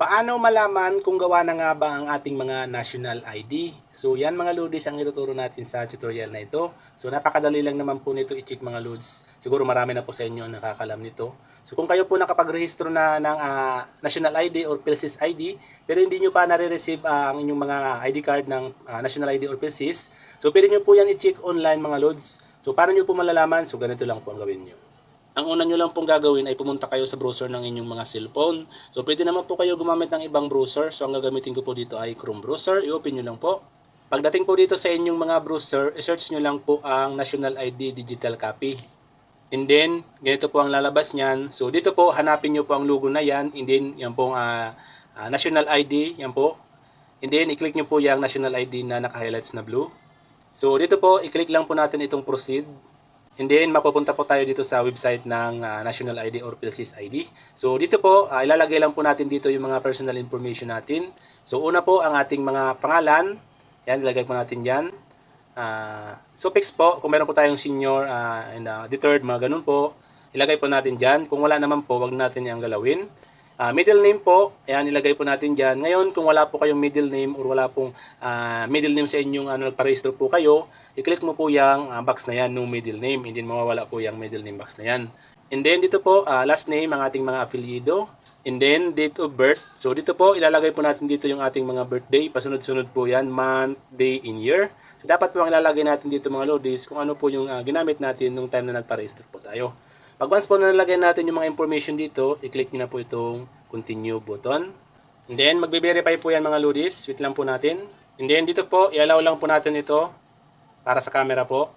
Paano malaman kung gawa na nga ba ang ating mga national ID? So yan mga lodis ang ituturo natin sa tutorial na ito. So napakadali lang naman po nito i-check mga lods. Siguro marami na po sa inyo ang nakakalam nito. So kung kayo po nakapag-rehistro na ng ah, national ID or PhilSys ID, pero hindi nyo pa nare-receive ah, ang inyong mga ID card ng ah, national ID or PhilSys, so pwede nyo po yan i-check online mga lods. So paano nyo po malalaman? So ganito lang po ang gawin nyo. Ang una nyo lang pong gagawin ay pumunta kayo sa browser ng inyong mga cellphone. So pwede naman po kayo gumamit ng ibang browser. So ang gagamitin ko po dito ay Chrome browser. I-open nyo lang po. Pagdating po dito sa inyong mga browser, i-search nyo lang po ang National ID Digital Copy. And then, ganito po ang lalabas niyan. So dito po, hanapin nyo po ang logo na yan. And then, yan po ang National ID. Yan po. And then, i-click nyo po yung National ID na naka-highlights na blue. So dito po, i-click lang po natin itong proceed. And then, mapupunta po tayo dito sa website ng ah, National ID or PhilSys ID. So, dito po, ah, ilalagay lang po natin dito yung mga personal information natin. So, una po, ang ating mga pangalan. Yan, ilagay po natin dyan. Ah, suffix po, kung meron po tayong senior ah, and ah, deterred, mga ganun po, ilagay po natin dyan. Kung wala naman po, wag natin yung galawin. Ah, middle name po, ayan, ilagay po natin dyan. Ngayon, kung wala po kayong middle name or wala pong ah, middle name sa inyong ano, nagparehistro po kayo, i-click mo po yung ah, box na yan, no middle name. Hindi mawawala po yung middle name box na yan. And then, dito po, ah, last name, ang ating mga apelyido. And then, date of birth. So, dito po, ilalagay po natin dito yung ating mga birthday. Pasunod-sunod po yan, month, day, in year. So, dapat po ang ilalagay natin dito mga lodis kung ano po yung ah, ginamit natin nung time na nagparehistro po tayo. Pag once po na nalagay natin yung mga information dito, i-click na po itong continue button. And then, magbe-verify po yan mga lodis. Wait lang po natin. And then, dito po, i-allow lang po natin ito para sa camera po.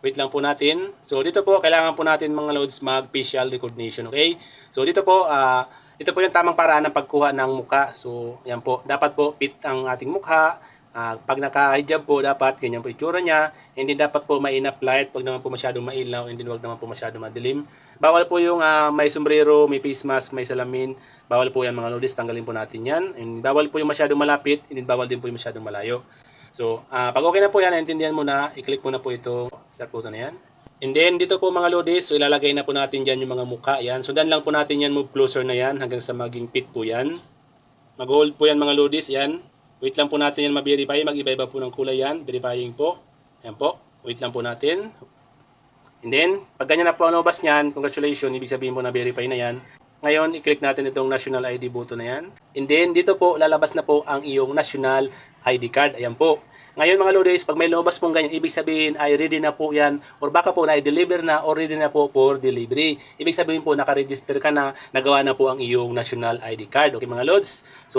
Wait lang po natin. So, dito po, kailangan po natin mga loads mag-facial recognition. Okay? So, dito po, ah, ito po yung tamang paraan ng pagkuha ng muka. So, yan po. Dapat po, fit ang ating mukha. Ah, pag naka-hijab po, dapat ganyan po itsura niya. Hindi dapat po enough light. Pag naman po masyadong mailaw, hindi wag naman po masyadong madilim. Bawal po yung ah, may sombrero, may face mask, may salamin. Bawal po yan mga lodis. Tanggalin po natin yan. And bawal po yung masyadong malapit. Hindi bawal din po yung masyadong malayo. So, ah, pag okay na po yan, naintindihan mo na, i-click mo na po ito, start po ito na yan. And then, dito po mga lodis, so ilalagay na po natin dyan yung mga mukha yan. Sundan lang po natin yan, move closer na yan, hanggang sa maging fit po yan. Mag-hold po yan mga lodis, yan. Wait lang po natin yan ma-verify, mag-iba-iba po ng kulay yan, verifying po. Yan po, wait lang po natin. And then, pag ganyan na po ang lumabas niyan, congratulations, ibig sabihin po na verify na yan. Ngayon, i-click natin itong national ID button na yan. And then, dito po, lalabas na po ang iyong national ID card. Ayan po. Ngayon mga lodies, pag may lumabas pong ganyan, ibig sabihin ay ready na po yan or baka po na-deliver na or ready na po for delivery. Ibig sabihin po, nakaregister ka na, nagawa na po ang iyong national ID card. Okay mga lods? So,